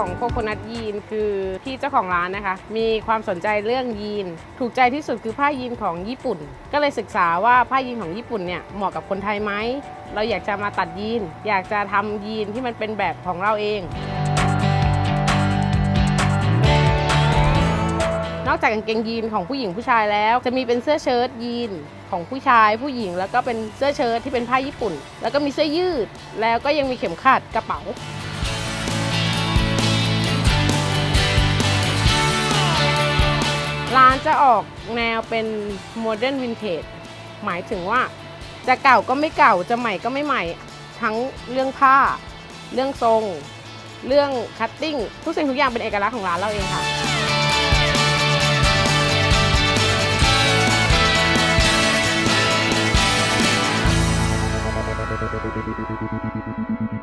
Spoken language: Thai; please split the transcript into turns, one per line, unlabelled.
ของโคโคนัทยีนคือพี่เจ้าของร้านนะคะ มีความสนใจเรื่องยีน ถูกใจที่สุดคือผ้ายีนของญี่ปุ่น ก็เลยศึกษาว่าผ้ายีนของญี่ปุ่นเนี่ยเหมาะกับคนไทยไหม เราอยากจะมาตัดยีน อยากจะทำยีนที่มันเป็นแบบของเราเอง นอกจากกางเกงยีนของผู้หญิงผู้ชายแล้ว จะมีเป็นเสื้อเชิ้ตยีนของผู้ชายผู้หญิง แล้วก็เป็นเสื้อเชิ้ตที่เป็นผ้าญี่ปุ่น แล้วก็มีเสื้อยืด แล้วก็ยังมีเข็มขัดกระเป๋าานจะออกแนวเป็นโมเดิร์นวินเทจหมายถึงว่าจะเก่าก็ไม่เก่าจะใหม่ก็ไม่ใหม่ ทั้งเรื่องผ้า เรื่องทรง เรื่องคัตติ้งทุกสิ่งทุกอย่างเป็นเอกลักษณ์ของร้านเราเองค่ะ
Thank you.